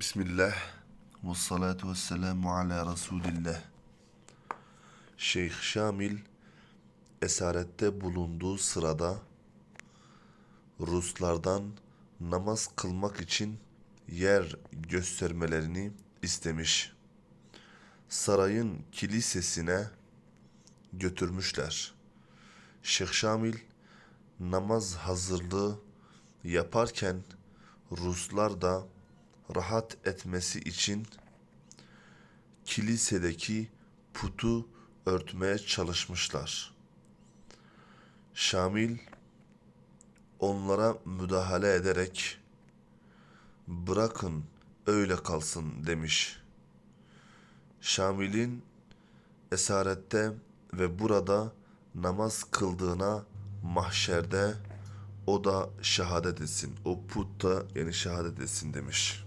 Bismillah ve salatu ve selamu ala Resulillah. Şeyh Şamil esarette bulunduğu sırada Ruslardan namaz kılmak için yer göstermelerini istemiş. Sarayın kilisesine götürmüşler. Şeyh Şamil namaz hazırlığı yaparken Ruslar da rahat etmesi için kilisedeki putu örtmeye çalışmışlar. Şamil onlara müdahale ederek bırakın öyle kalsın demiş. Şamil'in esarette ve burada namaz kıldığına mahşerde o da şehadet etsin. O put da yani şehadet etsin demiş.